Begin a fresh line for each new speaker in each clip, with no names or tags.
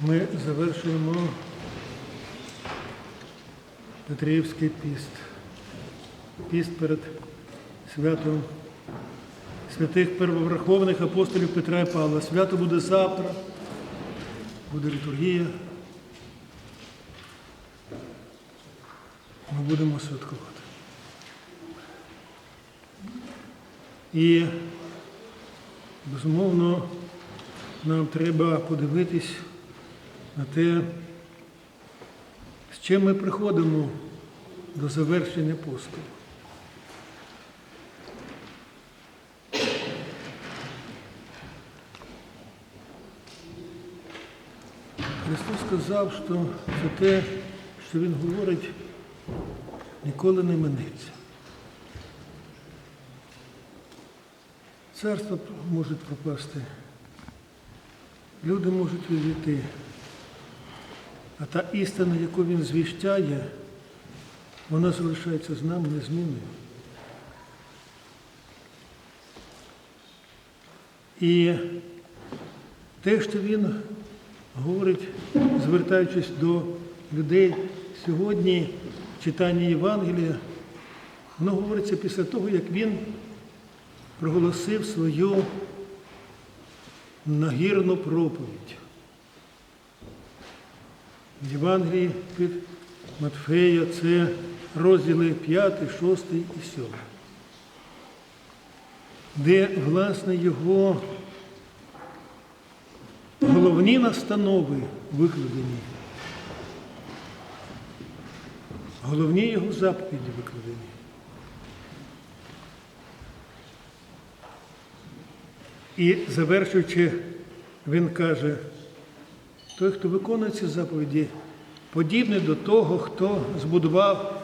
Ми завершуємо Петрівський піст. Піст перед святом святих первоврахованих апостолів Петра і Павла. Свято буде завтра, буде літургія. Ми будемо святкувати. І, безумовно, нам треба подивитись на те, з чим ми приходимо до завершення посту. Христос сказав, що це те, що Він говорить, ніколи не минеться. Царство може пропасти, люди можуть відійти, а та істина, яку він звіщає, вона залишається з нами незмінною. І те, що він говорить, звертаючись до людей сьогодні, читання Євангелія, воно говориться після того, як він проголосив свою нагірну проповідь. В Євангелії від Матфея це розділи 5, 6 і 7, де, власне, його головні настанови викладені. Головні його заповіді викладені. І завершуючи, він каже, той, хто виконує ці заповіді, подібний до того, хто збудував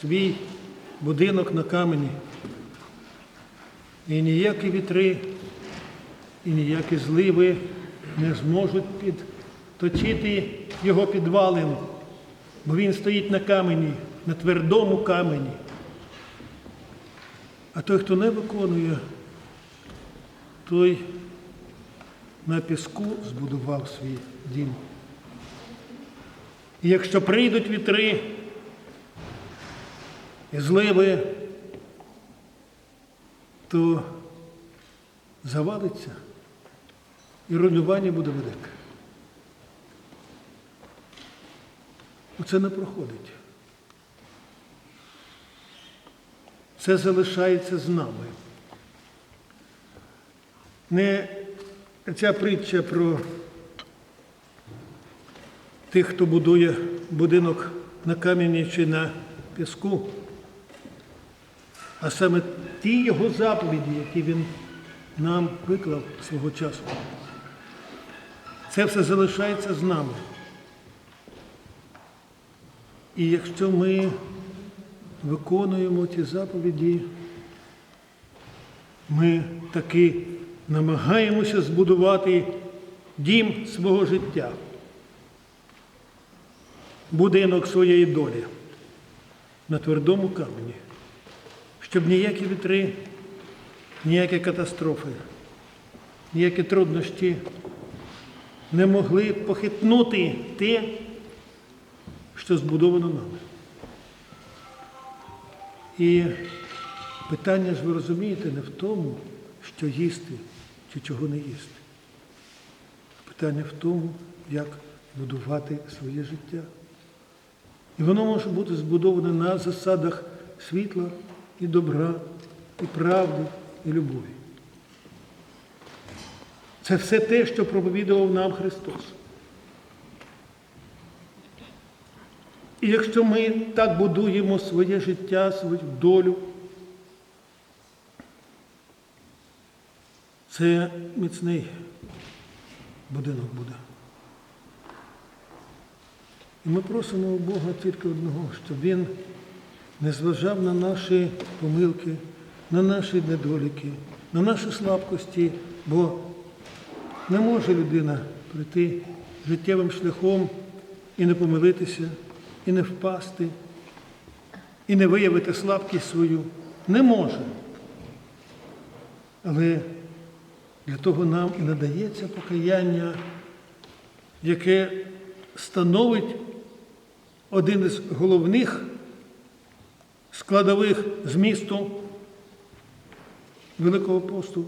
свій будинок на камені. І ніякі вітри, і ніякі зливи не зможуть підточити його підвалин, бо він стоїть на камені, на твердому камені. А той, хто не виконує, той на піску збудував свій дім. І якщо прийдуть вітри і зливи, то завалиться і руйнування буде велике. Оце не проходить. Це залишається з нами. Не ця притча про тих, хто будує будинок на камені чи на піску, а саме ті його заповіді, які він нам виклав свого часу. Це все залишається з нами. І якщо ми виконуємо ті заповіді, ми таки намагаємося збудувати дім свого життя, будинок своєї долі на твердому камені, щоб ніякі вітри, ніякі катастрофи, ніякі труднощі не могли похитнути те, що збудовано нами. І питання ж ви розумієте не в тому, що їсти чи чого не їсти. Питання в тому, як будувати своє життя. І воно може бути збудоване на засадах світла і добра, і правди, і любові. Це все те, що проповідував нам Христос. І якщо ми так будуємо своє життя, свою долю, це міцний будинок буде. І ми просимо у Бога тільки одного, щоб Він не зважав на наші помилки, на наші недоліки, на наші слабкості, бо не може людина прийти життєвим шляхом і не помилитися, і не впасти, і не виявити слабкість свою. Не може. Але для того нам і надається покаяння, яке становить один із головних складових змісту Великого посту,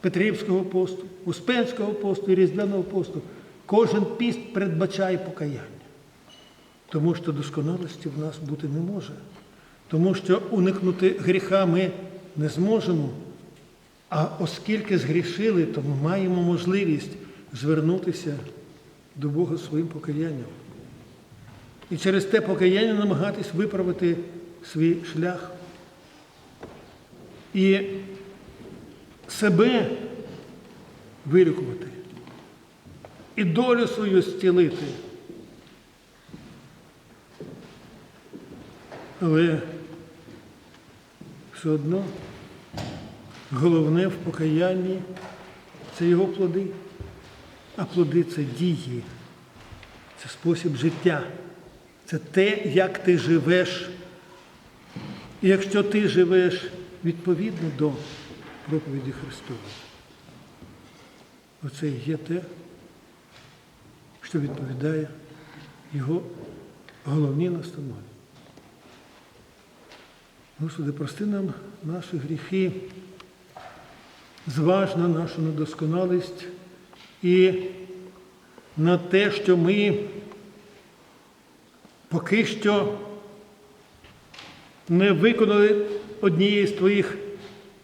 Петрівського посту, Успенського посту і Різдвяного посту. Кожен піст передбачає покаяння. Тому що досконалості в нас бути не може. Тому що уникнути гріха ми не зможемо. А оскільки згрішили, то ми маємо можливість звернутися до Бога своїм покаянням. І через те покаяння намагатись виправити свій шлях. І себе вилікувати. І долю свою зцілити. Але все одно головне в покаянні це його плоди. А плоди це дії, це спосіб життя, це те, як ти живеш. І якщо ти живеш відповідно до проповіді Христової, оце і є те, що відповідає його головній настанові. Господи, прости нам наші гріхи, зваж на нашу недосконалість і на те, що ми поки що не виконали однієї з твоїх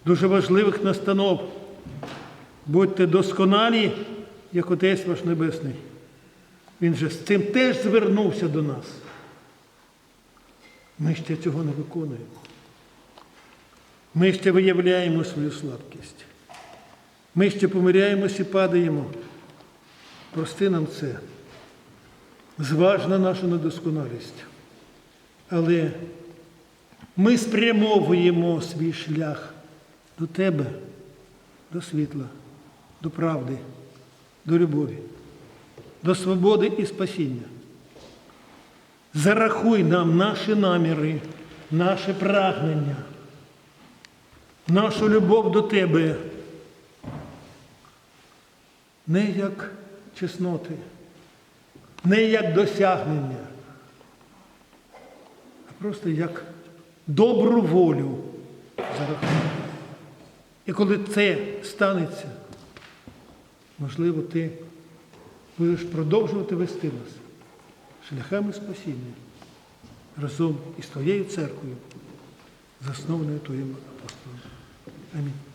дуже важливих настанов. Будьте досконалі, як Отець ваш Небесний. Він же з цим теж звернувся до нас. Ми ще цього не виконуємо. Ми ще виявляємо свою слабкість. Ми ще помиряємось і падаємо. Прости нам це. Зваж на нашу недосконалість. Але ми спрямовуємо свій шлях до Тебе, до світла, до правди, до любові, до свободи і спасіння. Зарахуй нам наші наміри, наше прагнення, нашу любов до Тебе не як чесноти, не як досягнення, а просто як добру волю зарахуй. І коли це станеться, можливо, ти будеш продовжувати вести нас шляхами спасіння разом із твоєю церквою, заснованою твоїм апостолом. Амінь.